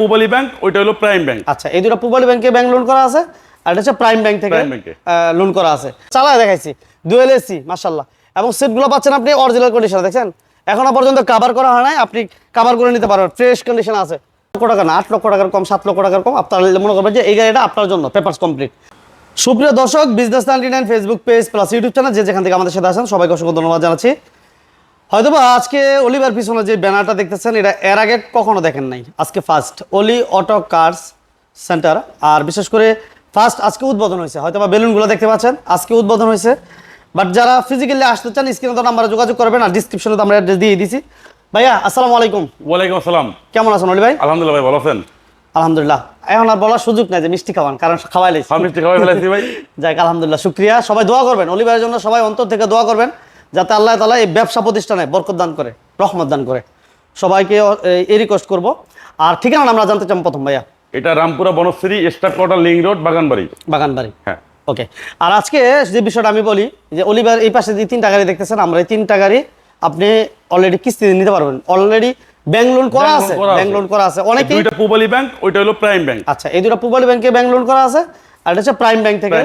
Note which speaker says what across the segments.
Speaker 1: পুবালি bank ওইটা হলো prime bank.
Speaker 2: আচ্ছা এই দুটো পূবালী ব্যাংকে ব্যাংক লোন করা আছে আর এটা হচ্ছে প্রাইম ব্যাংক থেকে। লোন করা আছে। চালায় দেখাইছি ডুয়েল এসি মাশাল্লাহ এবং সিটগুলো পাচ্ছেন আপনি অরিজিনাল কন্ডিশন দেখছেন? এখনও পর্যন্ত কাভার করা হয় নাই আপনি কাভার করে নিতে পারবেন। ফ্রেশ কন্ডিশন আছে। লক্ষ টাকা না আট লক্ষ টাকার কম সাত লক্ষ টাকার কম আপনার মনে করবেন যে এই গাড়িটা আপনার জন্য পেপারস কমপ্লিট সুপ্রিয় দর্শক business ninety nine Facebook page plus YouTube channel যে যেখান থেকে আমাদের সাথে আসেন সবাইকে অসংখ্য ধন্যবাদ জানাচ্ছি। হয়তোবা আজকে অলিভার পিছনে যে ব্যানারটা দেখতেছেন এটা এর আগে কখনো দেখেন নাই। আজকে ফার্স্ট অলি অটো কার্স সেন্টার। আর বিশেষ করে ফার্স্ট আজকে উদ্বোধন হয়েছে। হয়তোবা বেলুনগুলো দেখতে পাচ্ছেন আজকে উদ্বোধন হয়েছে। বাট যারা ফিজিক্যালি আসতে চান স্ক্রিনে তো নাম্বারে যোগাযোগ করবেন আর ডিসক্রিপশনে তো আমরা অ্যাড্রেস দিয়ে দিছি। ভাইয়া আসসালামু আলাইকুম।
Speaker 1: ওয়ালাইকুম আসসালাম।
Speaker 2: কেমন আছেন অলি ভাই?
Speaker 1: আলহামদুলিল্লাহ ভাই ভালো আছেন?
Speaker 2: আলহামদুলিল্লাহ। এখন আর বলার সুযোগ নাই যে মিষ্টি খাওয়ান কারণ খাওয়াইলেছি
Speaker 1: সব মিষ্টি খাওয়াই ফেলাইছি ভাই।
Speaker 2: যাক আলহামদুলিল্লাহ শুক্রিয়া। সবাই দোয়া করবেন। অলি ভাইয়ের জন্য সবাই অন্তর থেকে দোয়া করবেন। যাতে আল্লাহ তালা এই ব্যবসা প্রতিষ্ঠানে বরকত দান করে রহমত দান করে। সবাইকে এই রিকোয়েস্ট করব। আর ঠিকানা আমরা জানতে চাই প্রথম ভাইয়া।
Speaker 1: এটা Rampura Banasree staff quarter link road Baganbari.
Speaker 2: Baganbari.
Speaker 1: হ্যাঁ।
Speaker 2: ওকে। আর আজকে যে বিষয়টা আমি বলি যে অলিভার এই পাশে যে তিনটা গাড়ি দেখতেছেন আমরা এই তিনটা গাড়ি আপনি অলরেডি কিস্তি নিতে পারবেন। অলরেডি ব্যাংক লোন করা আছে। ব্যাংক লোন করা আছে। অনেকেই
Speaker 1: দুইটা পুবালি ব্যাংক ওইটা হলো প্রাইম ব্যাংক
Speaker 2: আচ্ছা এই দুটো পূবালী ব্যাংকে ব্যাংক লোন করা আছে। আর এটা হচ্ছে প্রাইম ব্যাংক থেকে।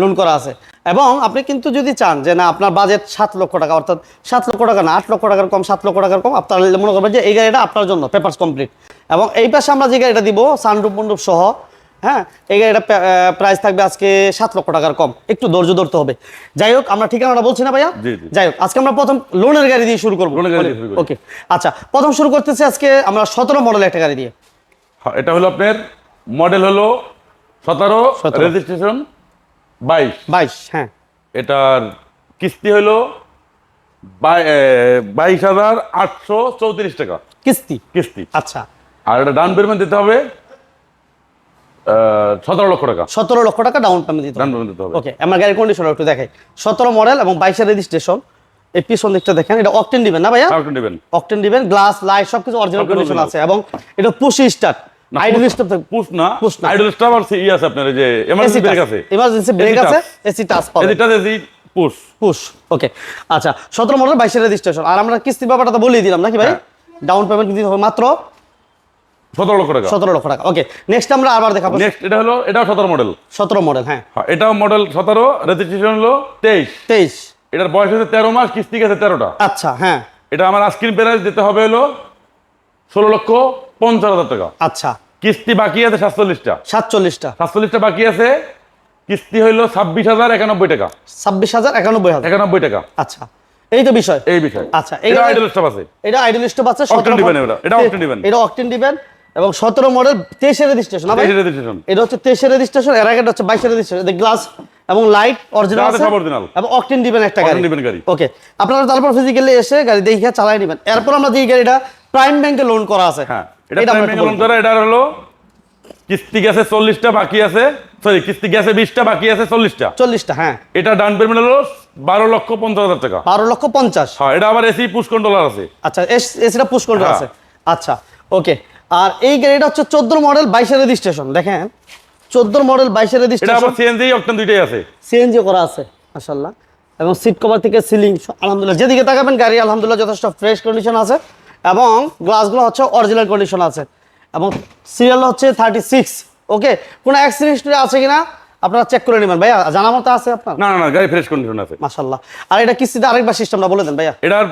Speaker 2: লোন করা আছে। এবং আপনি কিন্তু যদি চান যে না আপনার বাজেট সাত লক্ষ টাকা অর্থাৎ সাত লক্ষ টাকা না আট লক্ষ টাকার কম সাত লক্ষ টাকার কম আপনার মনে করবেন যে এই গাড়িটা আপনার জন্য পেপারস কমপ্লিট এবং এই পাশে আমরা যে গাড়িটা দিব সানরূপ মণ্ডপ সহ হ্যাঁ এই গাড়িটা প্রাইস থাকবে আজকে সাত লক্ষ টাকার কম। একটু ধৈর্য ধরতে হবে। যাই হোক আমরা ঠিকানাটা বলছি না ভাইয়া। যাই হোক আজকে আমরা প্রথম লোনের গাড়ি দিয়ে শুরু করব। ওকে আচ্ছা প্রথম শুরু করতেছি আজকে আমরা সতেরো মডেল একটা গাড়ি দিয়ে।
Speaker 1: হ্যাঁ, এটা হলো আপনার মডেল হলো সতেরো
Speaker 2: 17
Speaker 1: রেজিস্ট্রেশন বাইশ।
Speaker 2: বাইশ হ্যাঁ।
Speaker 1: এটার কিস্তি হলো বাই- বাইশ হাজার আটশো চৌত্রিশ টাকা।
Speaker 2: কিস্তি?
Speaker 1: কিস্তি।
Speaker 2: আচ্ছা।
Speaker 1: আর এটা ডাউন পেমেন্ট দিতে হবে সতেরো লক্ষ টাকা।
Speaker 2: সতেরো লক্ষ টাকা ডাউন পেমেন্ট দিতে
Speaker 1: ডাউন পেমেন্ট দিতে হবে।
Speaker 2: ওকে আমার গাড়ির কন্ডিশন একটু দেখাই। সতেরো মডেল এবং বাইশের রেজিস্ট্রেশন এই পিছন দিকটা দেখেন এটা অকটেন দিবেন না ভাইয়া?
Speaker 1: তাও একটু নেবেন
Speaker 2: অকটেন দিবেন গ্লাস লাইট সবকিছু অরিজিনাল
Speaker 1: সবকিছু
Speaker 2: কন্ডিশন আছে এবং এটা push start idle
Speaker 1: push-
Speaker 2: stop
Speaker 1: push না
Speaker 2: Push না।
Speaker 1: আইডল স্টার আর ই আছে আপনার যে এমার্জেন্সি ব্রেক আছে।
Speaker 2: ব্রেক আছে AC touch
Speaker 1: AC push
Speaker 2: push okay আচ্ছা সতেরো মডেল বাইশের রেজিস্ট্রেশন আর আমরা ব্যাপারটা তো বলেই দিলাম নাকি ভাই?
Speaker 1: হ্যাঁ।
Speaker 2: ডাউন পেমেন্ট দিতে হবে মাত্র
Speaker 1: লক্ষ টাকা।
Speaker 2: লক্ষ টাকা ওকে নেক্সট আমরা আবার দেখাবো।
Speaker 1: নেক্সট এটা হলো এটাও মডেল
Speaker 2: সতেরো মডেল হ্যাঁ।
Speaker 1: হ্যাঁ এটাও মডেল সতেরো রেজিস্ট্রেশন হলো তেইশ।
Speaker 2: তেইশ।
Speaker 1: এটার বয়স হচ্ছে তেরো মাস কিস্তি গেছে তেরোটা।
Speaker 2: আচ্ছা হ্যাঁ।
Speaker 1: এটা আমার আস্কিন প্রাইস দিতে হবে হলো ষোলো লক্ষ পঞ্চাশ হাজার টাকা।
Speaker 2: আচ্ছা
Speaker 1: কিস্তি বাকি আছে সাতচল্লিশটা।
Speaker 2: সাতচল্লিশটা।
Speaker 1: সাতচল্লিশটা বাকি আছে কিস্তি হইল ছাব্বিশ হাজার একানব্বই টাকা।
Speaker 2: ছাব্বিশ হাজার একানব্বই হাজার
Speaker 1: একানব্বই টাকা।
Speaker 2: আচ্ছা এই তো বিষয়।
Speaker 1: এই বিষয়।
Speaker 2: আচ্ছা,
Speaker 1: এটা আইডল স্টাফ আছে।
Speaker 2: এটা আইডল স্টপ আছে
Speaker 1: Octane diven এটা, এটা Octane diven।
Speaker 2: এটা অকটেন দিবেন এবং সতেরো মডেল তেইশের রেজিস্ট্রেশন
Speaker 1: রেজিস্ট্রেশন
Speaker 2: এটা হচ্ছে তেইশের রেজিস্ট্রেশন এর আগে হচ্ছে বাইশের রেজিস্ট্রেশন গ্লাস এবং লাইট অরিজিনাল
Speaker 1: আছে original।
Speaker 2: এবং অকটেন দিবেন একটা গাড়ি।
Speaker 1: diven গাড়ি।
Speaker 2: ওকে আপনারা তারপর ফিজিক্যালি এসে গাড়ি দেখে চালাই নেবেন। এরপর আমরা যে গাড়িটা প্রাইম ব্যাংকে লোন করা আছে
Speaker 1: হ্যাঁ। এটা
Speaker 2: এটা আমরা
Speaker 1: প্রাইম
Speaker 2: একটু
Speaker 1: লোন
Speaker 2: বলব।
Speaker 1: করা এটা হলো কিস্তি গেছে চল্লিশটা বাকি আছে সরি কিস্তি গেছে বিশটা বাকি আছে চল্লিশটা।
Speaker 2: চল্লিশটা হ্যাঁ।
Speaker 1: এটা ডাউন পেমেন্ট হলো বারো লক্ষ পঞ্চাশ হাজার টাকা।
Speaker 2: বারো লক্ষ পঞ্চাশ।
Speaker 1: হ্যাঁ এটা আবার এসি পুশ কন্ট্রোলার আছে।
Speaker 2: আচ্ছা এসিটা পুশ কন্ট্রোল
Speaker 1: হ্যাঁ।
Speaker 2: আছে। আচ্ছা ওকে। আর এই গাড়িটা হচ্ছে চোদ্দ মডেল বাইশের রেজিস্ট্রেশন দেখেন। চোদ্দ মডেল বাইশের
Speaker 1: এটা
Speaker 2: রেজিস্ট্রেশন
Speaker 1: আবার সিএনজি অকটেন দুইটাই আছে।
Speaker 2: সিএনজি করা আছে এবং সিট কভার থেকে সিলিং আলহামদুলিল্লাহ যেদিকে তাকাবেন গাড়ি আলহামদুলিল্লাহ যথেষ্ট ফ্রেশ কন্ডিশন আছে। এবং গ্লাসগুলো হচ্ছে অরিজিনাল কন্ডিশন আছে। এবং সিরিয়াল হচ্ছে থার্টি সিক্স ওকে কোনো অ্যাক্সিডেন্ট আছে কিনা আপনারা চেক করে নেবেন। ভাইয়া জানা মতো আছে আপনার?
Speaker 1: না না না গাড়ি ফ্রেশ কন্ডিশন আছে।
Speaker 2: মাশাল্লাহ আর এটা কিস্তিতে আরেকবার সিস্টেমটা বলে দেন ভাইয়া।
Speaker 1: এটার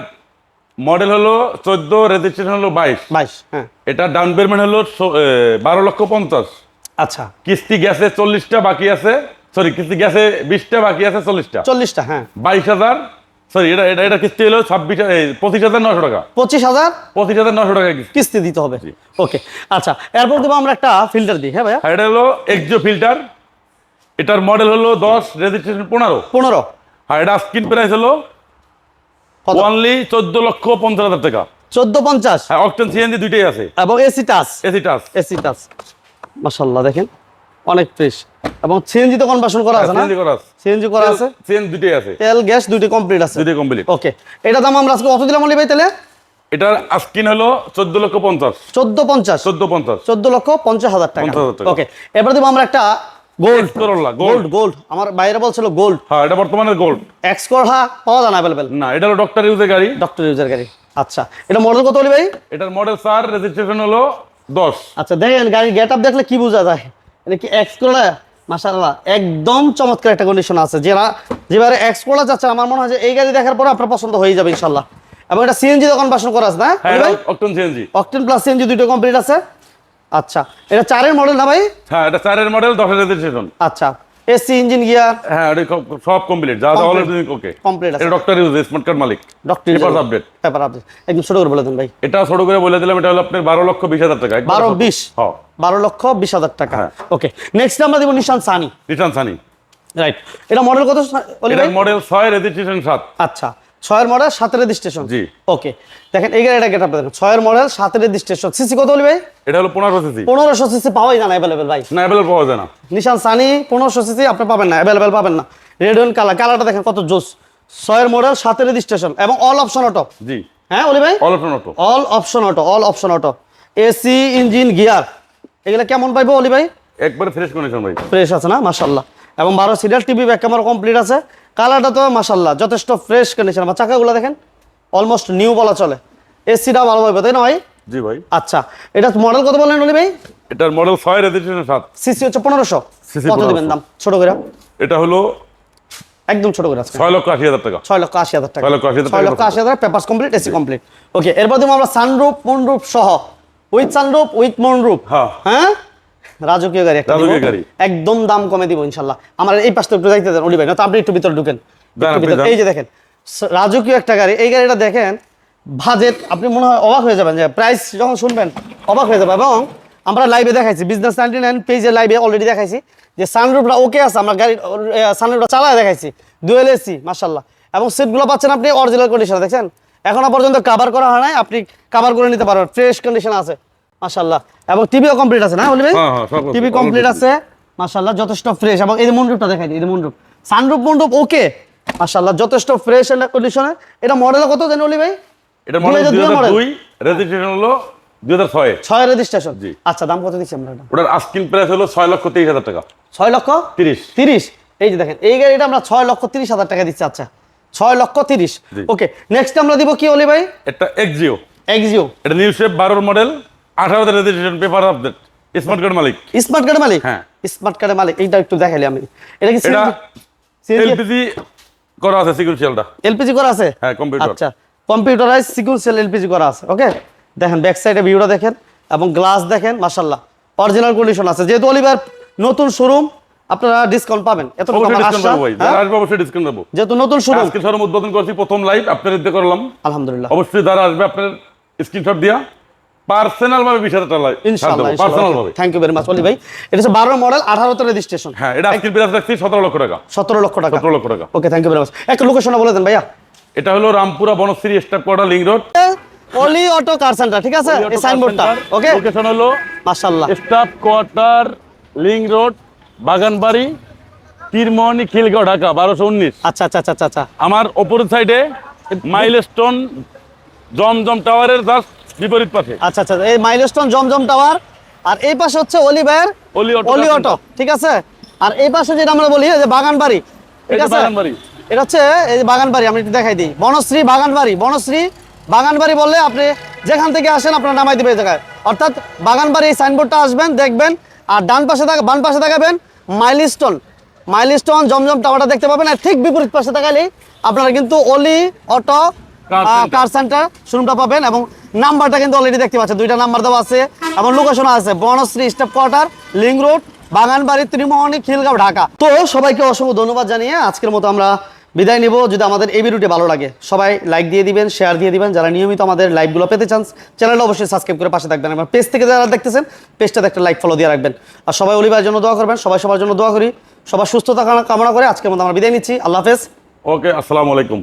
Speaker 1: মডেল হলো চোদ্দ রেজিস্ট্রেশন হলো বাইশ।
Speaker 2: বাইশ হ্যাঁ।
Speaker 1: এটা ডাউন পেমেন্ট হলো বারো লক্ষ পঞ্চাশ।
Speaker 2: আচ্ছা।
Speaker 1: কিস্তি গেছে চল্লিশটা বাকি আছে সরি কিস্তি গেছে বিশটা বাকি আছে চল্লিশটা।
Speaker 2: চল্লিশটা হ্যাঁ।
Speaker 1: বাইশ হাজার সরি এটা এটা এটা কিস্তি হলো ছাব্বিশ পঁচিশ হাজার নশো টাকা।
Speaker 2: পঁচিশ হাজার?
Speaker 1: পঁচিশ হাজার নশো টাকা কিস্তি।
Speaker 2: দিতে হবে। ওকে আচ্ছা এরপর দেবো আমরা একটা ফিল্টার দিই হ্যাঁ ভাইয়া?
Speaker 1: এটা হলো এক্সো ফিল্টার এটার মডেল হলো দশ রেজিস্ট্রেশন পনেরো।
Speaker 2: পনেরো।
Speaker 1: আর এটা স্ক্রিন প্রাইস হলো? ওয়ানলি চোদ্দ লক্ষ পঞ্চাশ হাজার টাকা।
Speaker 2: চোদ্দ পঞ্চাশ?
Speaker 1: হ্যাঁ অকটেন সিএনজি দুইটাই আছে।
Speaker 2: এবং AC touch
Speaker 1: AC touch
Speaker 2: AC touch মাশাল্লাহ দেখেন। অনেক ফ্রেশ এবং সিএনজি তো কনভার্সন করা আছে না?
Speaker 1: সিএনজি করা আছে।
Speaker 2: সিএনজি করা আছে?
Speaker 1: সিএনজি দুইটাই আছে।
Speaker 2: তেল গ্যাস দুইটি কমপ্লিট আছে।
Speaker 1: দুইটাই কমপ্লিট
Speaker 2: ওকে এটা দাম আমরা আজকে কত দিলাম অলি ভাই তাহলে
Speaker 1: এটার স্ক্রিন হলো চোদ্দ লক্ষ পঞ্চাশ।
Speaker 2: চোদ্দ পঞ্চাশ।
Speaker 1: চোদ্দ পঞ্চাশ।
Speaker 2: চোদ্দ লক্ষ পঞ্চাশ হাজার টাকা। ওকে এবার দেবো আমরা একটা গোল্ড
Speaker 1: করোলা
Speaker 2: গোল্ড
Speaker 1: গোল্ড
Speaker 2: আমার বাইরে বলছিল গোল্ড
Speaker 1: হ্যাঁ এটা বর্তমানে গোল্ড
Speaker 2: এক্স করহা পাওয়া যায় না অ্যাভেলেবেল
Speaker 1: না এটা হলো ডক্টর ইউজের গাড়ি।
Speaker 2: ডক্টর ইউজার গাড়ি। আচ্ছা। এটা মডেল কত অলি ভাই?
Speaker 1: এটার মডেল স্যার রেজিস্ট্রেশন হলো দশ।
Speaker 2: আচ্ছা দেখেন গাড়ির গেট আপ দেখলে কি বোঝা যায়? এটা কি এক্স করলা? মাসাল্লাহ একদম চমৎকার একটা কন্ডিশন আছে। যারা যেবারে এক্স করলা যাচ্ছে আমার মনে হয় যে এই গাড়ি দেখার পরে আপনার পছন্দ হয়ে যাবে ইনশাল্লাহ এবং এটা সিএনজি দোকান বাসন করা আছে না?
Speaker 1: হ্যাঁ
Speaker 2: ভাই?
Speaker 1: Octane CNG
Speaker 2: octane plus CNG দুটো কমপ্লিট আছে। আচ্ছা এটা চারের মডেল না ভাই?
Speaker 1: হ্যাঁ এটা চারের মডেল দশের রেজিস্ট্রেশন
Speaker 2: আচ্ছা। AC engine gear.
Speaker 1: হ্যাঁ এটা সব- কমপ্লিট যা যা. অলরেডি ওকে
Speaker 2: কমপ্লিট আছে।
Speaker 1: ডক্টর ইউজ স্মার্ট কার্ড মালিক।
Speaker 2: Doctor
Speaker 1: paper update
Speaker 2: paper update একদম ছোট করে বলে দেন ভাই।
Speaker 1: এটা ছোট করে বলে দিলাম এটা হলো আপনার বারো লক্ষ বিশ হাজার টাকা। একদম
Speaker 2: বারো
Speaker 1: ছোট।
Speaker 2: বিশ?
Speaker 1: হ্যাঁ
Speaker 2: বারো লক্ষ বিশ হাজার টাকা। ওকে নেক্সট আমরা দেব Nissan Sunny
Speaker 1: Nissan Sunny
Speaker 2: right এটা মডেল কত অলি ভাই?
Speaker 1: মডেল 6 রেজিস্ট্রেশন সাত।
Speaker 2: আচ্ছা। ছয়ের মডেল সাতের রেজিস্ট্রেশন
Speaker 1: জি।
Speaker 2: ওকে দেখেন এই গাড়িটা গেট দেখেন। ছয়ের মডেল সাতের রেজিস্ট্রেশন সিসি কত বলি ভাই?
Speaker 1: এটা হলো পনেরো সিসি
Speaker 2: পনেরোশো সিসি পাওয়াই না অ্যাভেলেবেল ভাই।
Speaker 1: না অ্যাভেলেবল পাওয়া যায় না।
Speaker 2: নিশান সানি পনেরোশো সিসি আপনি পাবেন না অ্যাভেলেবেল পাবেন না। রেড ওয়েন কালার কালারটা দেখেন কত জোস। ছয়ের মডেল সাতের রেজিস্ট্রেশন এবং অল অপশন অটো
Speaker 1: জি।
Speaker 2: হ্যাঁ অলি ভাই?
Speaker 1: All option auto
Speaker 2: all option auto all option auto AC engine gear এগুলো কেমন পাইবো অলি ভাই?
Speaker 1: একবারে ফ্রেশ কন্ডিশন ভাই।
Speaker 2: ফ্রেশ আছে না? মাশাল্লাহ এবং বারো serial TV back camera complete আছে। কালারটা তো মাশাল্লাহ যথেষ্ট ফ্রেশ কন্ডিশন আমার চাকাগুলো দেখেন অলমোস্ট নিউ বলা চলে। এসিটা ভালো পাইবে তাই না ভাই?
Speaker 1: জি ভাই।
Speaker 2: আচ্ছা এটা মডেল কত বললেন অলি ভাই?
Speaker 1: এটার মডেল ছয় রেজিস্ট্রেশন সাত।
Speaker 2: সিসি হচ্ছে পনেরোশো।
Speaker 1: CC
Speaker 2: কত দিবেন দাম? ছোট করে।
Speaker 1: এটা হলো
Speaker 2: একদম ছোট করে আজকে।
Speaker 1: ছয় লক্ষ আশি হাজার টাকা।
Speaker 2: ছয় লক্ষ আশি হাজার টাকা।
Speaker 1: ছয় লক্ষ আশি হাজার
Speaker 2: ছয়
Speaker 1: টাকা
Speaker 2: লক্ষ আশি হাজার paper complete AC complete okay এরপর দিব আমরা সানরুপ মনরুপ সহ। উইথ সানরুপ উইথ মনরুপ
Speaker 1: হ্যাঁ।
Speaker 2: হ্যাঁ? রাজকীয় গাড়ি একটা
Speaker 1: রাজকীয় গাড়ি।
Speaker 2: একদম দাম কমে দিব ইনশাল্লাহ। আমার এই পাশটা একটু যাইতে দেন অলি ভাই না তো আপনি একটু ভিতরে ঢুকেন। এই যে দেখেন রাজকীয় একটা গাড়ি এই গাড়িটা দেখেন বাজেট আপনি মনে হয় অবাক হয়ে যাবেন যে প্রাইস যখন শুনবেন অবাক হয়ে যাবে এবং আমরা লাইভে দেখাইছি বিজনেস নাইনটি নাইন পেজে লাইভে অলরেডি দেখাইছি যে সানরুফটা ওকে আছে আমরা গাড়ি সানরুফটা চালায় দেখাইছি ডুয়েল এসি মাশাল্লাহ এবং সিটগুলো পাচ্ছেন আপনি অরিজিনাল কন্ডিশনে দেখছেন? এখনও পর্যন্ত কাভার করা হয় নাই আপনি কাভার করে নিতে পারবেন ফ্রেশ কন্ডিশন আছে। মাশাল্লাহ এবং টিভিও কমপ্লিট আছে না বলি ভাই?
Speaker 1: হ্যাঁ, হ্যাঁ,
Speaker 2: টিভি কমপ্লিট আছে মাশাল্লাহ যথেষ্ট ফ্রেশ এবং এই মন্ডপটা দেখাই দিই এই মন্ডপ সানরুফ মন্ডপ ওকে মাশাল্লাহ যথেষ্ট ফ্রেশ কন্ডিশনে এটা মডেল কত জানি অলি ভাই?
Speaker 1: এটা মডেল
Speaker 2: 2002
Speaker 1: দুই হাজার
Speaker 2: model।
Speaker 1: দুই রেজিস্ট্রেশন হলো দুই হাজার ছয়।
Speaker 2: ছয় রেজিস্ট্রেশন
Speaker 1: জি।
Speaker 2: আচ্ছা দাম কত দিচ্ছি আমরা এটা?
Speaker 1: ওটার আস্কিং প্রাইস হলো ছয় লক্ষ তেইশ হাজার টাকা।
Speaker 2: ছয় লক্ষ
Speaker 1: তিরিশ।
Speaker 2: তিরিশ। এই যে দেখেন এই গাড়িটা আমরা ছয় লক্ষ তিরিশ হাজার টাকা দিচ্ছি আচ্ছা। ছয় লক্ষ তিরিশ।
Speaker 1: জি।
Speaker 2: ওকে নেক্সট আমরা দিব কি অলি ভাই?
Speaker 1: এটা এক্সিও
Speaker 2: এক্সিও
Speaker 1: এটা নিউ শেপ বারোর মডেল আঠারোতে registration paper update smart card মালিক।
Speaker 2: স্মার্ট কার্ডের মালিক?
Speaker 1: হ্যাঁ।
Speaker 2: স্মার্ট কার্ডের মালিক এইটা একটু দেখাইলি আমি। এটা কি
Speaker 1: এটা এলপিজি করা আছে সিকিউরিটিয়ালটা
Speaker 2: এলপিজি করা আছে?
Speaker 1: হ্যাঁ।
Speaker 2: আচ্ছা। কম্পিউটারাইজ সিকুয়েন্সিয়াল এলপিজি করা আছে ওকে দেখেন ব্যাক সাইডে ভিউটা দেখেন এবং গ্লাস দেখেন অরিজিনাল কন্ডিশন আছে। যেহেতু অলিভার নতুন শোরুম আপনারা ডিসকাউন্ট পাবেন। এত
Speaker 1: অবশ্যই ডিসকাউন্ট পাবো আসবে অবশ্যই ডিসকাউন্ট পাবো।
Speaker 2: যেহেতু নতুন শোরুম
Speaker 1: আজকে শোরুম উদ্বোধন করছি প্রথম লাইভ আপনার করলাম।
Speaker 2: আলহামদুলিল্লাহ।
Speaker 1: অবশ্যই যারা আসবে আপনার স্ক্রিনশট দিয়া পার্সোনাল ভাবে বিশ হাজার টাকা
Speaker 2: ইনশাআল্লাহ
Speaker 1: পার্সোনাল ভাবে
Speaker 2: থ্যাংক ইউ ভেরি মাচ অলি ভাই। এটা হচ্ছে বারো মডেল রেজিস্ট্রেশন
Speaker 1: হ্যাঁ এটা আজকের প্রাইস রাখছি সতেরো লক্ষ টাকা।
Speaker 2: সতেরো লক্ষ টাকা।
Speaker 1: সতেরো লক্ষ টাকা।
Speaker 2: Okay thank you very much একটা লোকেশন বলে দেন ভাইয়া।
Speaker 1: এটা হলো Rampura Banasree staff quarter link road.
Speaker 2: Oli auto car centre ঠিক আছে? এই সাইনবোর্ডটা ওকে
Speaker 1: লোকেশন হলো
Speaker 2: মাশাআল্লাহ।
Speaker 1: Staff quarter link road Baganbari Tirmohoni Khilgaon Dhaka বারোশো উনিশ।
Speaker 2: আচ্ছা আচ্ছা আচ্ছা আচ্ছা
Speaker 1: আমার অপোজিট সাইডে মাইলস্টোন জমজম টাওয়ারের জাস্ট বিপরীত পাশে
Speaker 2: আচ্ছা আচ্ছা এই মাইলস্টোন জমজম টাওয়ার আর এই পাশে হচ্ছে অলি ভাইয়ের
Speaker 1: অলি অটো
Speaker 2: অলি অটো ঠিক আছে? আর এই পাশে যেটা আমরা বলি যে বাগান বাড়ি ঠিক আছে?
Speaker 1: বাগানবাড়ি।
Speaker 2: এটা হচ্ছে এই যে বাগান বাড়ি আমি একটু দেখাই দিই। বনশ্রী বাগান বাড়ি বনশ্রী বাগান বাড়ি বললে আপনি যেখান থেকে আসেন আপনার নামাই দিবে এই জায়গায়। অর্থাৎ বাগান বাড়ি এই সাইনবোর্ডটা আসবেন দেখবেন আর ডান পাশে থাকা বাম পাশে দেখাবেন মাইলস্টোন। মাইলস্টোন জমজম টাওয়ারটা দেখতে পাবেন আর ঠিক বিপরীত পাশে তাকালেই আপনারা কিন্তু অলি অটো। কার সেন্টার শোরুমটা পাবেন এবং নাম্বারটা কিন্তু অলরেডি দেখতে পাচ্ছেন। দুইটা নাম্বার দেওয়া আছে। এবং লোকেশন আছে Banasree step quarter, link road, Baganbari, Trimohoni, Khilgaon, Dhaka. তো সবাইকে অসংখ্য ধন্যবাদ জানিয়ে আজকের মতো আমরা বিদায় নিব। যদি আমাদের এই ভিডিওটি ভালো লাগে, সবাই লাইক দিয়ে দিবেন শেয়ার দিয়ে দিবেন। যারা নিয়মিত আমাদের লাইভগুলো পেতে চান চ্যানেলটা অবশ্যই সাবস্ক্রাইব করে পাশে থাকবেন। আমার পেজ থেকে যারা দেখতেছেন পেজটাতে একটা লাইক ফলো দিয়ে রাখবেন। আর সবাই অলিভার জন্য দোয়া করবেন, সবাই সবার জন্য দোয়া করি। সবার সুস্থতা কামনা করে আজকের মতো আমরা বিদায় নিচ্ছি। আল্লাহ হাফেজ।
Speaker 1: ওকে আসসালামু আলাইকুম।